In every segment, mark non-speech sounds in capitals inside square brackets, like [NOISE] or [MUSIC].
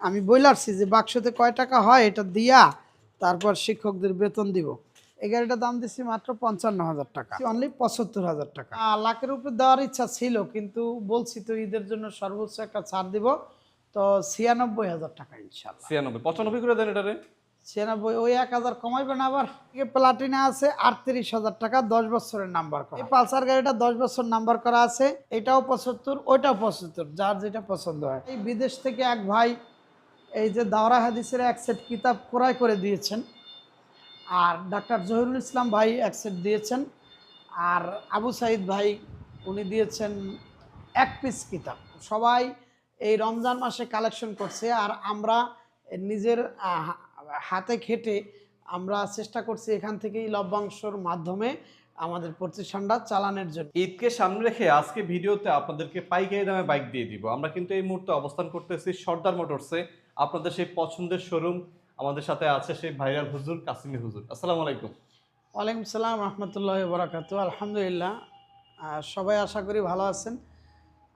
আমি বইলারছি যে বাক্সতে কয় টাকা হয় এটা দিয়া তারপর শিক্ষকদের বেতন দিব। এই গাড়িটার দাম দিচ্ছি মাত্র পঞ্চান্ন হাজার টাকা। অনলি পঁচাত্তর হাজার টাকা। লাখের উপরে দেওয়ার ইচ্ছা ছিল কিন্তু বলছি তো ঈদের জন্য সর্বোচ্চ একটা ছাড় দিব। তো ছিয়ানব্বই হাজার টাকা ইনশাল্লাহ ছিয়ানব্বই পঁচানব্বই করে দেন এটারে ছিয়ানব্বই ওই এক হাজার কমাইবেন আবার। প্লাটিনা আছে আটত্রিশ হাজার টাকা দশ বছরের নাম্বার করা। এই পালসার গাড়িটা দশ বছর নাম্বার করা আছে এটাও পঁচাত্তর ওইটাও পঁচাত্তর যার যেটা পছন্দ হয়। এই বিদেশ থেকে এক ভাই এই যে দাওরা হাদিসের এক সেট কিতাব ক্রয় করে দিয়েছেন। আর ডাক্তার জহিরুল ইসলাম ভাই এক সেট দিয়েছেন। আর আবু সাইদ ভাই, উনি দিয়েছেন এক পিস কিতাব। সবাই এই রমজান মাসে কালেকশন করছে আর আমরা নিজের হাতে খেটে আমরা চেষ্টা করছি এখান থেকেই লভ্যাংশর মাধ্যমে আমাদের প্রতিষ্ঠানটা চালানোর জন্য। ঈদকে সামনে রেখে আজকে ভিডিওতে আপনাদেরকে পাইকারি দামে বাইক দিয়ে দিব। আমরা কিন্তু এই মুহূর্তে অবস্থান করতেছি সর্দার মোটরসে। আপনাদের সেই পছন্দের শোরুম আমাদের সাথে আছে সেই ভাইরাল হুজুর কাসিমি হুজুর। আসসালামু আলাইকুম। ওয়ালাইকুম সালাম রহমতুল্লাহ বরাকাতু আলহামদুলিল্লাহ সবাই আশা করি ভালো আছেন।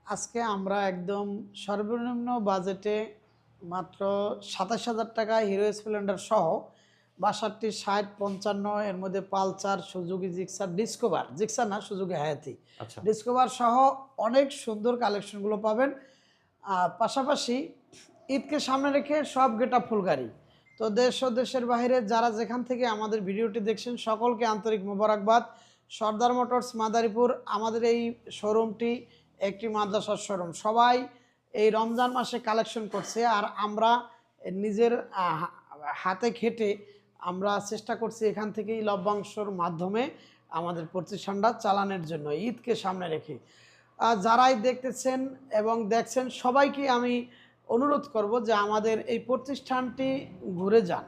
আজকে আমরা একদম সর্বনিম্ন বাজেটে মাত্র সাতাশ হাজার টাকা হিরো স্প্লেন্ডার সহ বাষট্টি ষাট পঞ্চান্ন এর মধ্যে Pulsar Suzuki Gixxer Discover Gixxer না সুজুকি হায়াতি। আচ্ছা। ডিসকভার সহ অনেক সুন্দর কালেকশনগুলো পাবেন। আর পাশাপাশি ঈদকে সামনে রেখে সব গেটা ফুল গাড়ি। তো দেশ ও দেশের বাইরে যারা যেখান থেকে আমাদের ভিডিওটি দেখছেন, সকলকে আন্তরিক মোবারকবাদ। সর্দার মোটরস মাদারীপুর, আমাদের এই শোরুমটি একটি মাদ্রাসার শোরুম। সবাই এই রমজান মাসে কালেকশন করছে আর আমরা নিজের হাতে খেটে আমরা চেষ্টা করছি এখান থেকেই লভ্যাংশর মাধ্যমে আমাদের প্রতিষ্ঠানটা চালানোর জন্য, ঈদকে সামনে রেখে। যারাই দেখতেছেন এবং দেখছেন, সবাইকে আমি অনুরোধ করব যে আমাদের এই প্রতিষ্ঠানটি ঘুরে যান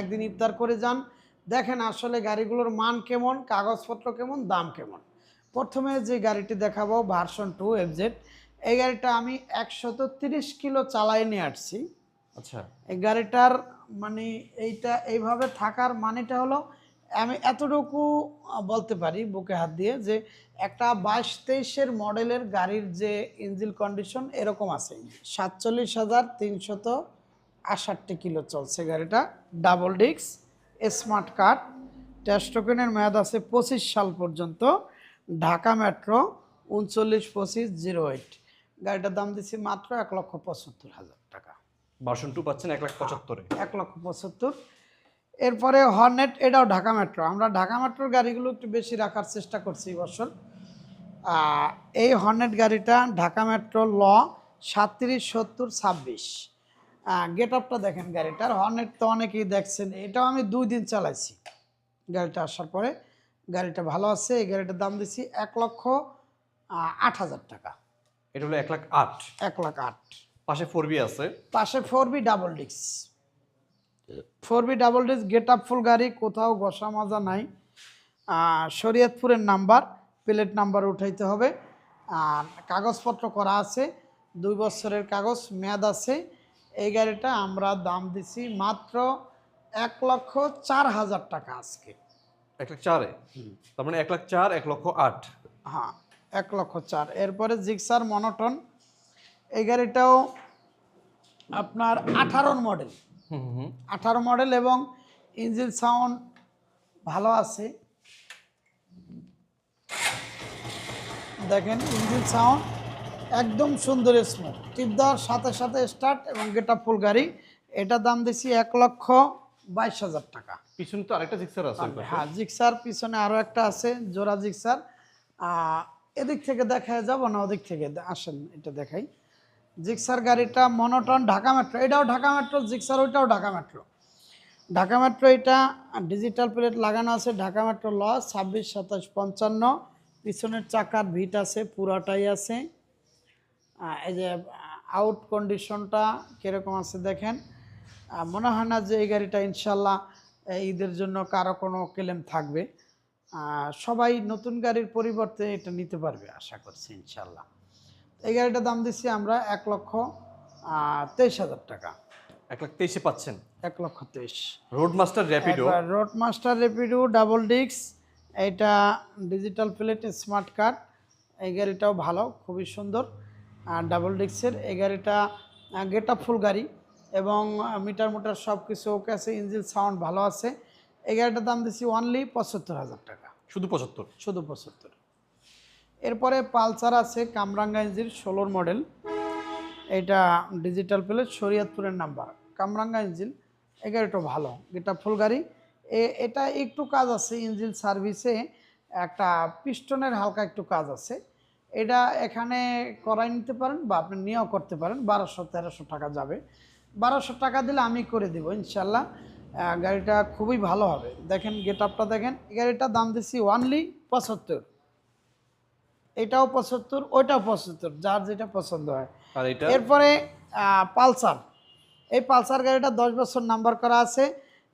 একদিন ইফতার করে যান। দেখেন আসলে গাড়িগুলোর মান কেমন কাগজপত্র কেমন দাম কেমন। প্রথমে যে গাড়িটি দেখাবো ভার্সন টু এফজেড এই গাড়িটা আমি একশত তিরিশ কিলো চালাই নিয়ে আসছি। আচ্ছা। এই গাড়িটার মানে এইটা এইভাবে থাকার মানেটা হলো আমি এতটুকু বলতে পারি বুকে হাত দিয়ে যে একটা বাইশ তেইশের মডেলের গাড়ির যে ইঞ্জিন কন্ডিশন এরকম আছে। সাতচল্লিশ হাজার তিনশত আষাটটি কিলো চলছে গাড়িটা ডাবল ডিক্স স্মার্ট কার্ড টেস্ট টোকেনের মেয়াদ আছে পঁচিশ সাল পর্যন্ত ঢাকা মেট্রো উনচল্লিশ পঁচিশ জিরো এইট। গাড়িটার দাম দিচ্ছি মাত্র এক লক্ষ পঁচাত্তর হাজার টাকা। ভার্সন টু পাচ্ছেন এক লাখ পঁচাত্তরে। এক লক্ষ পঁচাত্তর। এরপরে হর্নেট এটাও ঢাকা মেট্রো। আমরা ঢাকা মেট্রোর গাড়িগুলো একটু বেশি রাখার চেষ্টা করছি এই বছর। এই হর্নেট গাড়িটা ঢাকা মেট্রো ল সাতত্রিশ সত্তর ছাব্বিশ। গেট আপটা দেখেন গাড়িটার। হর্নেট তো অনেকেই দেখছেন। এটাও আমি দুই দিন চালাইছি। গাড়িটা আসার পরে গাড়িটা ভালো আছে। এই গাড়িটার দাম দিচ্ছি এক লক্ষ আট হাজার টাকা। এটা হলো এক লাখ আট। এক লাখ আট। পাশে ফোর বি আছে। পাশে ফোর বি ডাবল ডিক্স ফোর বি ডাবল ডিক্স গেট আপ ফুল গাড়ি কোথাও বসা মাজা নাই। শরীয়তপুরের নাম্বার প্লেট নাম্বার উঠাইতে হবে। আর কাগজপত্র করা আছে দুই বছরের কাগজ মেয়াদ আছে। এই গাড়িটা আমরা দাম দিছি মাত্র এক লক্ষ চার হাজার টাকা আজকে। এক লাখ চারে? তার মানে এক লাখ চার এক লক্ষ আট। হ্যাঁ এক লক্ষ চার। এরপরে জিক্সার মনোটন। এই গাড়িটাও আপনার আঠারোর মডেল। আঠারো মডেল এবং ইঞ্জিন সাউন্ড ভালো আছে। দেখেন ইঞ্জিন সাউন্ড একদম সুন্দর স্মুথ টিপ দেওয়ার সাথে সাথে স্টার্ট এবং গেটা ফুল গাড়ি। এটা দাম দিছি এক লক্ষ বাইশ হাজার টাকা। পিছনে তো আরেকটা জিক্সার আছে হ্যাঁ জিক্সার পিছনে আরও একটা আছে জোড়া জিক্সার এদিক থেকে দেখা যাব না ওদিক থেকে আসেন এটা দেখাই। জিক্সার গাড়িটা মনোটন ঢাকা মেট্রো, এটাও ঢাকা মেট্রো, জিক্সার ওইটাও ঢাকা মেট্রো। ঢাকা মেট্রো এটা ডিজিটাল প্লেট লাগানো আছে, ঢাকা মেট্রো ল ছাব্বিশ, সাতাশ, পঞ্চান্ন। পিছনের চাকার ভিট আছে, পুরাটাই আছে। এই যে আউট কন্ডিশনটা কীরকম আছে দেখেন। মনে হয় না যে এই গাড়িটা ইনশাল্লাহ ঈদের জন্য কারও কোনো ক্লেম থাকবে। সবাই নতুন গাড়ির পরিবর্তে এটা নিতে পারবে, আশা করছি ইনশাল্লাহ। এই গাড়িটার দাম দিচ্ছি আমরা এক লক্ষ তেইশ হাজার টাকা। এক লাখ তেইশে পাচ্ছেন? এক লক্ষ তেইশ। Road master Rapido road master Rapido double ডিক্স এটা ডিজিটাল প্লেট স্মার্ট কার্ড এই গাড়িটাও ভালো খুবই সুন্দর। আর ডাবল ডিক্সের এই গাড়িটা গেট আপ ফুল গাড়ি এবং মিটার মোটার সব কিছু ওকে আছে ইঞ্জিন সাউন্ড ভালো আছে। এই গাড়িটার দাম দিচ্ছি অনলি পঁচাত্তর হাজার টাকা। শুধু পঁচাত্তর? শুধু পঁচাত্তর। এরপরে পালসার আছে কামরাঙ্গা ইঞ্জিন ষোলোর মডেল। এটা ডিজিটাল প্লেট, শরীয়তপুরের নাম্বার। কামরাঙ্গা ইঞ্জিন এই গাড়িটা ভালো, এটা ফুল গাড়ি। এ- এটা একটু কাজ আছে ইঞ্জিন সার্ভিসে একটা পিস্টনের হালকা একটু কাজ আছে। এটা এখানে করাই নিতে পারেন বা আপনি নিয়েও করতে পারেন, বারোশো, তেরোশো টাকা যাবে। বারোশো টাকা দিলে আমি করে দেবো, ইনশাল্লাহ। গাড়িটা খুবই ভালো হবে। দেখেন গেট আপটা দেখেন গাড়িটার দাম দিচ্ছি ওয়ানলি পঁচাত্তর। এটাও পঁচাত্তর ওইটাও পঁচাত্তর যার যেটা পছন্দ হয়। এরপরে পালসার। এই পালসার গাড়িটা দশ বছর নাম্বার করা আছে।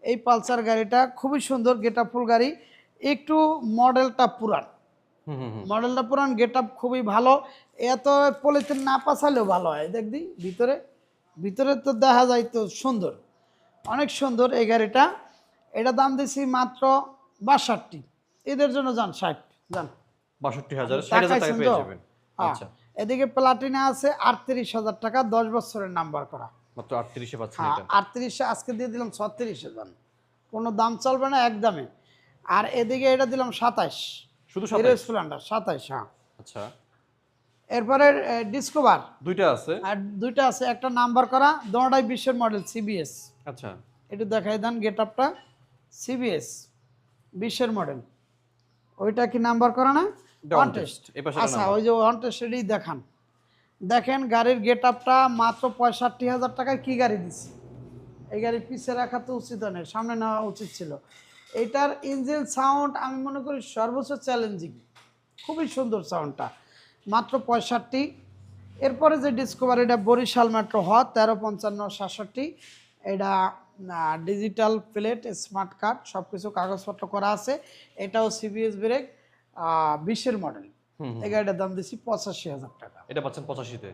এই পালসার গাড়িটা খুবই সুন্দর গেট ফুল গাড়ি। একটু মডেলটা পুরান। মডেলটা পুরান গেট খুবই ভালো। এত পলিথিন না পাশালেও ভালো হয় দেখবি ভিতরে। ভিতরে তো দেখা যায় তো সুন্দর। অনেক সুন্দর এই গাড়িটা। এটা দাম দিছি মাত্র বাষট্টি। এদের জন্য যান ষাট যান। বাষট্টি হাজার ষাট হাজার টাকা পেয়ে যাবেন। আচ্ছা। এদিকে প্লাটিনা আছে আটত্রিশ হাজার টাকা দশ বছরের নাম্বার করা। মাত্র আটত্রিশে পাচ্ছেন হ্যাঁ আটত্রিশে আজকে দিয়ে দিলাম ছত্রিশে দাম কোনো দাম চলবে না একদমে আর এদিকে এটা দিলাম সাতাইশ। শুধু সাতাইশ? স্প্লেন্ডার সাতাইশ হ্যাঁ। আচ্ছা। এরপরে ডিসকভার। দুইটা আছে? আর দুইটা আছে একটা নাম্বার করা দোনোটাই বিশ্বের মডেল সিবিএস। আচ্ছা। একটু দেখাই দেন গেট আপটা সিবিএস বিশ্বের মডেল। ওইটা কি নাম্বার করা না? পাশেরটা আচ্ছা। ওই যে এটাই দেখান। দেখেন গাড়ির গেট আপটা মাত্র পঁয়ষট্টি হাজার টাকায় কি গাড়ি দিছি? এই গাড়ি পিছিয়ে রাখা তো উচিত নয় সামনে নেওয়া উচিত ছিল। এটার ইঞ্জিন সাউন্ড আমি মনে করি সর্বোচ্চ চ্যালেঞ্জিং খুবই সুন্দর সাউন্ডটা মাত্র পঁয়ষট্টি। এরপরে যে ডিসকভার এটা বরিশাল মেট্রো হ তেরো পঞ্চান্ন সাতষট্টি। এটা ডিজিটাল প্লেট স্মার্ট কার্ড সব কিছু কাগজপত্র করা আছে। এটাও সিবিএস ব্রেক বিশের মডেল। এই গাড়িটার দাম দিচ্ছি পঁচাশি হাজার টাকা। এটা পাচ্ছেন পঁচাশিতে।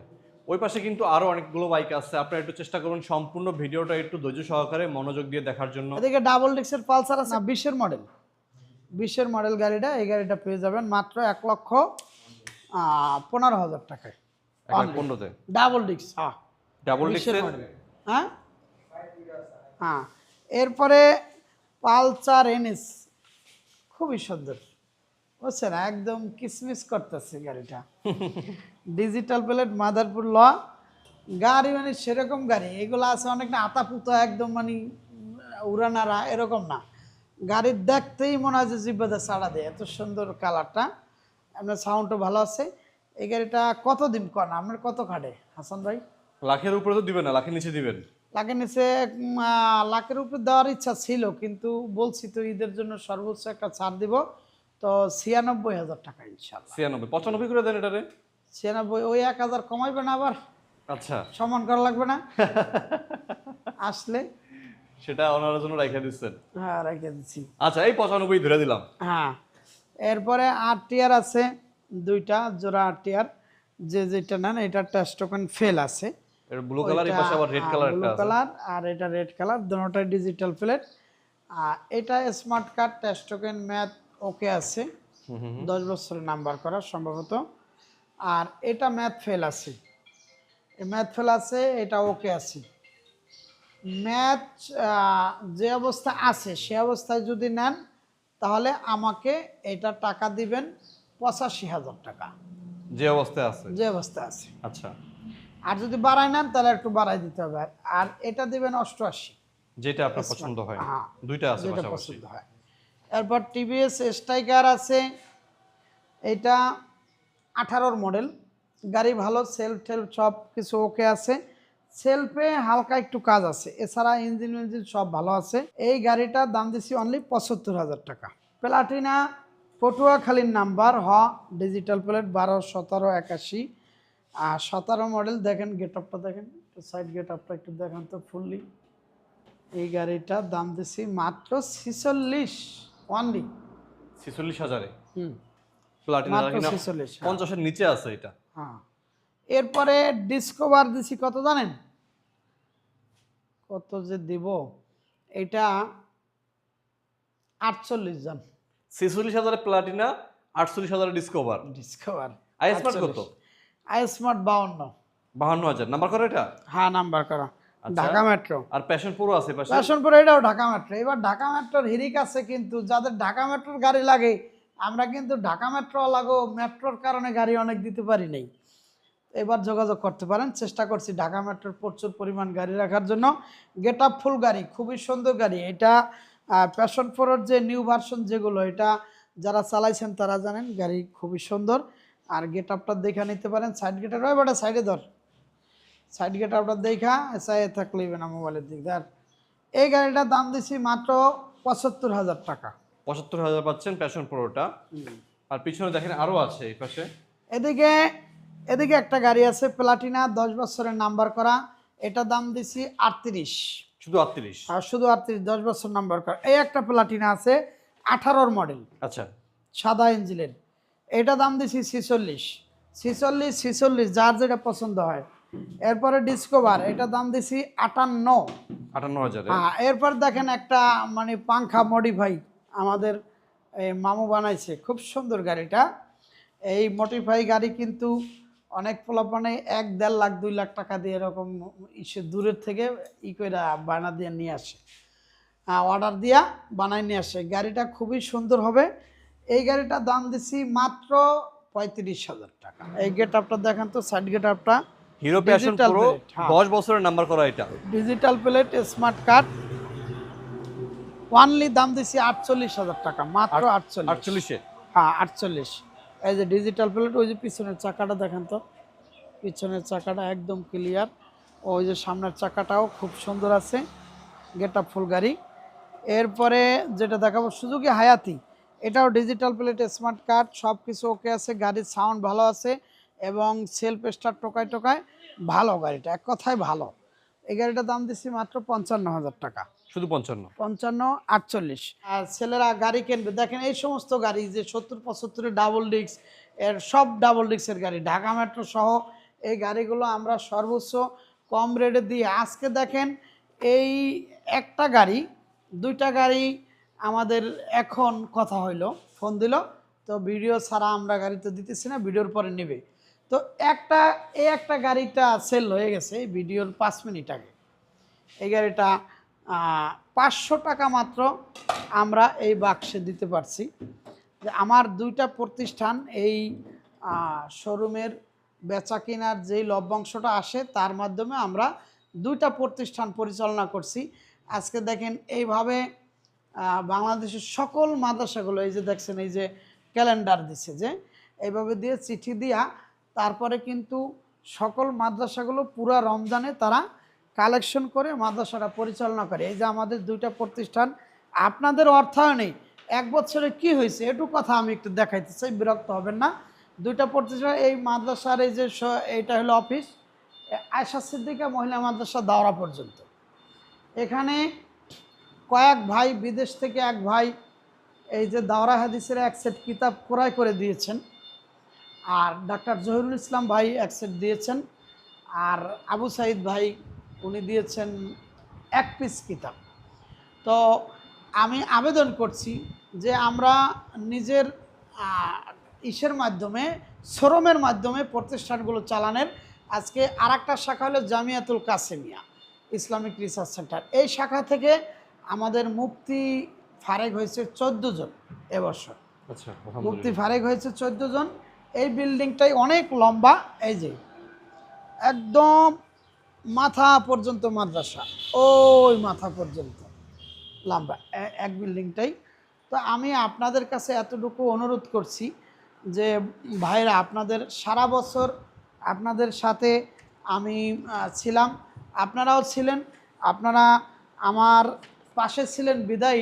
ওই পাশে কিন্তু আরও অনেকগুলো বাইক আছে। আপনারা একটু চেষ্টা করুন সম্পূর্ণ ভিডিওটা একটু ধৈর্য সহকারে মনোযোগ দিয়ে দেখার জন্য। এদিকে ডাবল ডিক্সের পালসার আছে। বিশের মডেল বিশের মডেল গাড়িটা এই গাড়িটা পেয়ে যাবেন মাত্র এক লক্ষ পনেরো হাজার টাকায়। পনেরোতে? ডাবল ডিক্স হ্যাঁ। ডাবল মডেল হ্যাঁ? হ্যাঁ। এরপরে পালসার এনএস খুবই সুন্দর। বুঝছেন একদম কিসমিস করতেছে গাড়িটা। ডিজিটাল প্লেট মাদারপুর ল গাড়ি মানে সেরকম গাড়ি। এগুলো আছে অনেক না আতাপুতো একদম মানে উড়ানারা এরকম না। গাড়ি দেখতেই মনে হয় যে জিব্বাতে ছাড়া দেয় এত সুন্দর কালারটা। আপনার সাউন্ডও ভালো আছে। এই গাড়িটা কত দিন কন আপনার কত খাটে হাসান ভাই? লাখের উপরে তো দিবেন না লাখের নিচে দিবেন। লাখের নিচে লাখের উপরে দেওয়ার ইচ্ছা ছিল কিন্তু বলছি তো ঈদের জন্য সর্বোচ্চ একটা ছাড় দিব। তো ছিয়ানব্বই হাজার টাকা ইনশাল্লাহ ছিয়ানব্বই পঁচানব্বই করে দেন এটারে। ছিয়ানব্বই ওই এক হাজার কমাইবে না আবার। আচ্ছা। সমান করা লাগবে না। [LAUGHS] আসলে। সেটা ওনার জন্য রেখে দিচ্ছেন। হ্যাঁ রেখে দিচ্ছি। আচ্ছা এই পঁচানব্বই ধরে দিলাম। হ্যাঁ। এরপরে আট টিয়ার আছে দুইটা জোড়া আট টিয়ার। যে যেটা নেন এটা টেস্ট টোকেন ফেল আছে। এর ব্লু কালার এই পাশে আবার রেড কালার ব্লু একটা আছে। কালার আর এটা রেড কালার দুটোটাই ডিজিটাল প্লেট আর এটা স্মার্ট কার্ড টেস্ট টোকেন ম্যাথ ওকে আছে। দশ বছরের নাম্বার করা সম্ভবত। আর এটা ম্যাথ ফেল আছে। ম্যাথ ফেল আছে এটা ওকে আছে। ম্যাথ যে অবস্থা আছে সে অবস্থায় যদি নেন তাহলে আমাকে এটা টাকা দিবেন পঁচাশি হাজার টাকা। যে অবস্থায় আছে? যে অবস্থা আছে। আচ্ছা। আর যদি বাড়াই নেন তাহলে একটু বাড়াই দিতে হবে। আর- এটা দিবেন অষ্টআশি। যেটা আপনার পছন্দ হয়। হ্যাঁ। দুইটা আছে যেটা পছন্দ হয়। এরপর টিভিএস স্ট্রাইকার আছে। এটা আঠারোর মডেল। গাড়ি ভালো সেলফ টেলফ সব কিছু ওকে আছে। সেলফে হালকা একটু কাজ আছে। এছাড়া ইঞ্জিন ইঞ্জিন সব ভালো আছে। এই গাড়িটার দাম দিচ্ছি অনলি পঁচাত্তর হাজার টাকা। প্লাটিনা পটুয়াখালীর নাম্বার, হ ডিজিটাল প্লেট বারো, সতেরো, একাশি। আর সতেরো মডেল দেখেন গেট আপটা দেখেন। সাইড গেট আপটা একটু দেখান তো ফুললি এই গাড়িটার দাম দিছি মাত্র ছিচল্লিশ। অনলি ছিচল্লিশ হাজারে। হুম। প্লাটিনা ছিচল্লিশ পঞ্চাশের নিচে আছে এটা। হ্যাঁ। এরপরে ডিসকভার দিছি কত জানেন? কত যে দিব? এটা আটচল্লিশ জন। ছেচল্লিশ হাজারে প্লাটিনা আটচল্লিশ হাজারে ডিসকভার ডিসকভার আই স্মার্ট কত? আই স্মার্ট বাউন্ন। বাহান্ন হাজার। নাম্বার করে এটা। হ্যাঁ নাম্বার করা। ঢাকা মেট্রো। আর প্যাশন প্রো আছে প্যাশনপুর এটাও ঢাকা মেট্রো। এবার ঢাকা মেট্রোর হিরিক আছে কিন্তু যাদের ঢাকা মেট্রোর গাড়ি লাগে আমরা কিন্তু ঢাকা মেট্রো লাগো মেট্রোর কারণে গাড়ি অনেক দিতে পারি নাই। এবার যোগাযোগ করতে পারেন চেষ্টা করছি ঢাকা মেট্রোর প্রচুর পরিমাণ গাড়ি রাখার জন্য। গেট আপ ফুল গাড়ি খুবই সুন্দর গাড়ি। এটা প্যাশন প্রোর যে নিউ ভার্সন যেগুলো এটা যারা চালাইছেন তারা জানেন গাড়ি খুবই সুন্দর। আর গেট আপটা দেখে নিতে পারেন সাইড গেটের ওই বেটা সাইডে ধর। সাইড গেট আপটা দেখা চাই থাকলে না মোবাইলের দিক। আর এই গাড়িটার দাম দিছি মাত্র পঁচাত্তর হাজার টাকা। পঁচাত্তর হাজার পাচ্ছেন প্যাশন প্রোটা আর পিছনে দেখেন আরও আছে এই পাশে। এদিকে এদিকে একটা গাড়ি আছে প্লাটিনা দশ বছরের নাম্বার করা। এটা দাম দিছি আটত্রিশ। শুধু আটত্রিশ? আর শুধু আটত্রিশ দশ বছর নাম্বার করা। এই একটা প্লাটিনা আছে আঠারোর মডেল আচ্ছা। সাদা ইঞ্জিনের এটা দাম দিছি ছিচল্লিশ। ছিচল্লিশ ছিচল্লিশ যার যেটা পছন্দ হয়। এরপরে ডিসকভার এটা দাম দিছি আটান্ন। আটান্ন হাজারে হ্যাঁ এরপর দেখেন একটা মানে পাংখা মডিফাই আমাদের এই মামু বানাইছে খুব সুন্দর গাড়িটা। এই মডিফাই গাড়ি কিন্তু অনেক পোলাপানে এক দেড় লাখ দুই লাখ টাকা দিয়ে এরকম ইসে দূরের থেকে ই করে বানা দিয়ে নিয়ে আসে। অর্ডার দিয়া বানাই নিয়ে আসে। গাড়িটা খুবই সুন্দর হবে। এই গাড়িটার দাম দিছি মাত্র পঁয়ত্রিশ হাজার টাকা। এই গেট আপটা দেখেন তো সাইড গেট আপটা হিরো প্যাশন প্রো plate, হ্যাঁ। দশ বছরের নাম্বার করা এটা। Digital plate smart card only দাম দিছি আটচল্লিশ হাজার টাকা মাত্র আটচল্লিশ। আটচল্লিশে? হ্যাঁ আটচল্লিশ। এই যে ডিজিটাল প্লেট ওই যে পিছনের চাকাটা দেখেন তো পিছনের চাকাটা একদম ক্লিয়ার ওই যে সামনের চাকাটাও খুব সুন্দর আছে গেট আপ ফুল গাড়ি। এরপরে যেটা দেখাবো সুজুকি হায়াতি এটাও ডিজিটাল প্লেট স্মার্ট কার্ড সব কিছু ওকে আছে গাড়ির সাউন্ড ভালো আছে। এবং সেলফ স্টার টোকায় টোকায় ভালো গাড়িটা এক কথায় ভালো। এই গাড়িটার দাম দিচ্ছি মাত্র পঞ্চান্ন হাজার টাকা। শুধু পঞ্চান্ন? পঞ্চান্ন আটচল্লিশ। আর ছেলেরা গাড়ি কিনবে দেখেন এই সমস্ত গাড়ি যে সত্তর পঁচাত্তরের ডাবল ডিস্ক এর সব ডাবল ডিস্কের গাড়ি ঢাকা মেট্রো সহ এই গাড়িগুলো আমরা সর্বোচ্চ কম রেটে দিই আজকে দেখেন এই একটা গাড়ি দুইটা গাড়ি আমাদের এখন কথা হইল ফোন দিল তো ভিডিও ছাড়া আমরা গাড়ি তো দিতেছি না ভিডিওর পরে নেবে। তো একটা, এই একটা গাড়িটা সেল হয়ে গেছে ভিডিওর পাঁচ মিনিট আগে। এই গাড়িটা পাঁচশো টাকা মাত্র আমরা এই বাক্সে দিতে পারছি। যে আমার দুইটা প্রতিষ্ঠান এই শোরুমের বেচা কেনার যেই লভ্যাংশটা আসে, তার মাধ্যমে আমরা দুইটা প্রতিষ্ঠান পরিচালনা করছি। আজকে দেখেন এইভাবে বাংলাদেশের সকল মাদ্রাসাগুলো, এই যে দেখছেন, এই যে ক্যালেন্ডার দিছে যে, এইভাবে দিয়ে চিঠি দিয়া তারপরে কিন্তু সকল মাদ্রাসাগুলো পুরা রমজানে তারা কালেকশন করে মাদ্রাসাটা পরিচালনা করে। এই যে আমাদের দুইটা প্রতিষ্ঠান, আপনাদের অর্থায়নে এক বছরে কি হয়েছে এটু কথা আমি একটু দেখাইতে চাই, বিরক্ত হবেন না। দুইটা প্রতিষ্ঠান, এই মাদ্রাসার এই যে এইটা হলো অফিস আয়সা সিদ্দিকা মহিলা মাদ্রাসা দাওরা পর্যন্ত। এখানে কয়েক ভাই, বিদেশ থেকে এক ভাই এই যে দাওরা হাদিসের এক সেট কিতাব ক্রয় করে দিয়েছেন। আর ডাক্তার জহিরুল ইসলাম ভাই এক সেট দিয়েছেন। আর আবু সাইদ ভাই উনি দিয়েছেন এক পিস কিতাব। তো আমি আবেদন করছি যে আমরা নিজের ইসের মাধ্যমে শ্রমের মাধ্যমে প্রতিষ্ঠানগুলো চালানের আজকে আর একটা শাখা হলো Jamiatul Kasemia Islamic research centre. এই শাখা থেকে আমাদের মুক্তি ফারেক হয়েছে চোদ্দ জন এবছর আচ্ছা মুক্তি ফারেক হয়েছে চোদ্দ জন। এই বিল্ডিংটাই অনেক লম্বা, এই যে একদম মাথা পর্যন্ত মাদ্রাসা, ওই মাথা পর্যন্ত লম্বা এক বিল্ডিংটাই। তো আমি আপনাদের কাছে এতটুকু অনুরোধ করছি যে ভাইরা আপনাদের সারা বছর আপনাদের সাথে আমি ছিলাম। আপনারাও ছিলেন, আপনারা আমার পাশে ছিলেন বিদায়ী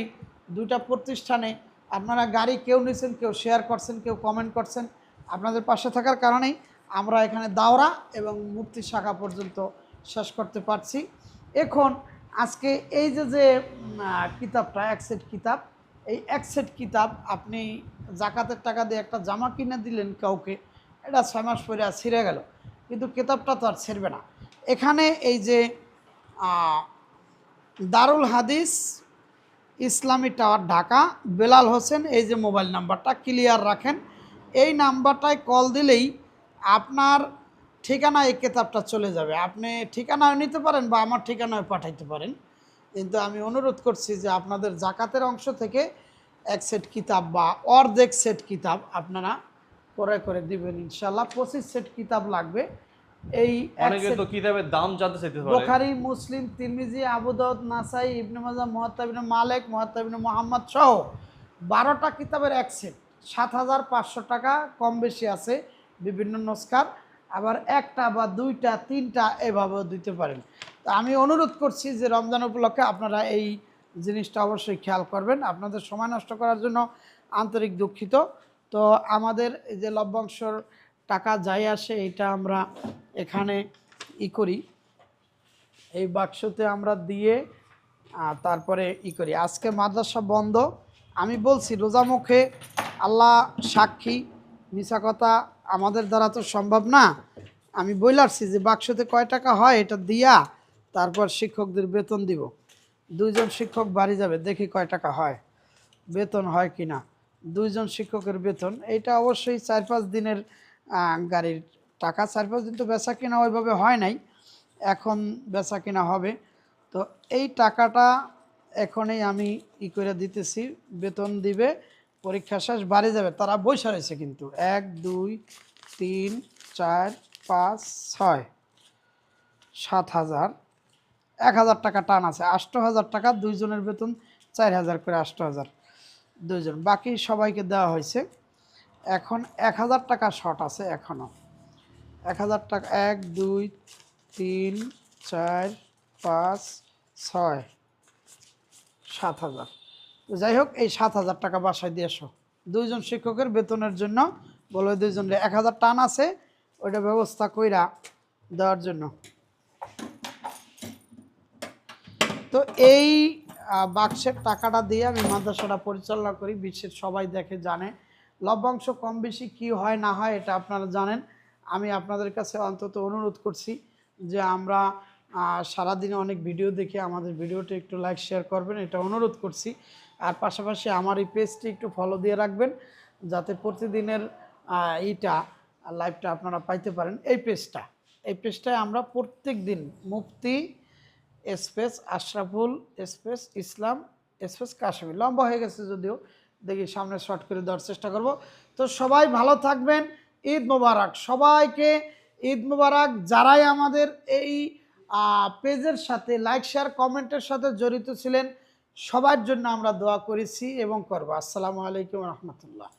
দুটা প্রতিষ্ঠানে। আপনারা গাড়ি কেউ নিছেন, কেউ শেয়ার করছেন, কেউ কমেন্ট করছেন। আপনাদের পাশে থাকার কারণেই আমরা এখানে দাওরা এবং মুক্তি শাখা পর্যন্ত শেষ করতে পারছি। এখন আজকে এই যে যে কিতাবটা, এক সেট কিতাব, এই এক সেট কিতাব আপনি জাকাতের টাকা দিয়ে একটা জামা কিনে দিলেন কাউকে, এটা ছয় মাস পরে ছিঁড়ে গেল। কিন্তু কিতাবটা তো আর ছিঁড়বে না। এখানে এই যে দারুল হাদিস, ইসলামী টাওয়ার ঢাকা, বেলাল হোসেন, এই যে মোবাইল নাম্বারটা ক্লিয়ার রাখেন। এই নাম্বারটায় কল দিলেই আপনার ঠিকানা এই কেতাবটা চলে যাবে। আপনি ঠিকানায় নিতে পারেন বা আমার ঠিকানায় পাঠাইতে পারেন। কিন্তু আমি অনুরোধ করছি যে আপনাদের জাকাতের অংশ থেকে এক সেট কিতাব বা অর্ধেক সেট কিতাব আপনারা ক্রয় করে দিবেন। ইনশাল্লাহ পঁচিশ সেট কিতাব লাগবে। এই অনেকে তো কিতাবের দাম জানতে চাইতে বোখারি মুসলিম তিরমিজি আবু দাউদ নাসাই ইবনে মাজা মুহাত্তাবিন মালিক মুহাত্তাবিন মোহাম্মদ সহ বারোটা কিতাবের এক সেট। সাত হাজার পাঁচশো টাকা কম বেশি আছে বিভিন্ন নস্কার। আবার একটা বা দুইটা, তিনটা এভাবেও দিতে পারেন। তা আমি অনুরোধ করছি যে রমজান উপলক্ষে আপনারা এই জিনিসটা অবশ্যই খেয়াল করবেন। আপনাদের সময় নষ্ট করার জন্য আন্তরিক দুঃখিত। তো আমাদের এই যে লভ্যাংশর টাকা যাই আসে, এটা আমরা এখানে ই করি। এই বাক্সতে আমরা দিয়ে তারপরে ই করি। আজকে মাদ্রাসা বন্ধ। আমি বলছি, রোজা মুখে আল্লাহ সাক্ষী মিশা কথা আমাদের দ্বারা তো সম্ভব না। আমি বইলারছি যে বাক্সতে কয় টাকা হয় এটা দিয়া তারপর শিক্ষকদের বেতন দিব। দুইজন শিক্ষক বাড়ি যাবে, দেখি কয় টাকা হয়। বেতন হয় কি না দুইজন শিক্ষকের বেতন এটা অবশ্যই চার পাঁচ দিনের গাড়ির টাকা। চার পাঁচ দিন তো বেচা কিনা ওইভাবে হয় নাই, এখন বেচা কিনা হবে। তো এই টাকাটা এখনই আমি ই করে দিতেছি, বেতন দিবে। পরীক্ষা শেষ, বাড়ি যাবে। তারা বৈশা রয়েছে কিন্তু। এক, দুই, তিন, চার, পাঁচ, ছয়। সাত হাজার। এক হাজার টাকা টান আছে। আষ্ট হাজার টাকা, দুইজনের বেতন চার হাজার করে আষ্ট হাজার। দুইজন। বাকি সবাইকে দেওয়া হয়েছে। এখন এক হাজার টাকা শর্ট আছে এখনও এক হাজার টাকা, এক, দুই, তিন, চার, পাঁচ, ছয়। সাত হাজার। তো যাই হোক এই সাত হাজার টাকা বাসায় দিয়ে এসো দুইজন শিক্ষকের বেতনের জন্য বলো দুইজন এক হাজার টান আছে, ওইটা ব্যবস্থা কইরা দেওয়ার জন্য। তো এই বাক্সের টাকাটা দিয়ে আমি মাদ্রাসাটা পরিচালনা করি, বিশ্বের সবাই দেখে জানে। লভ্যাংশ কম বেশি কী হয়, না হয়, এটা আপনারা জানেন। আমি আপনাদের কাছে অন্তত অনুরোধ করছি যে আমরা সারাদিনে অনেক ভিডিও দেখে আমাদের ভিডিওটা একটু লাইক, শেয়ার করবেন, এটা অনুরোধ করছি। আর পাশাপাশি আমার এই পেজটি একটু ফলো দিয়ে রাখবেন, যাতে প্রতিদিনের এইটা লাইভটা আপনারা পাইতে পারেন। এই পেজটা, এই পেজটায় আমরা প্রত্যেক দিন Mufti space Ashraful space Islam space Kashmir লম্বা হয়ে গেছে যদিও, দেখি সামনে শর্ট করে দেওয়ার চেষ্টা করব। তো সবাই ভালো থাকবেন, ঈদ মোবারক। সবাইকে ঈদ মোবারক। যারাই আমাদের এই পেজের সাথে লাইক শেয়ার কমেন্টের সাথে জড়িত ছিলেন সবার জন্য আমরা দোয়া করেছি এবং করব। আসসালামু আলাইকুম রহমতুল্লাহ।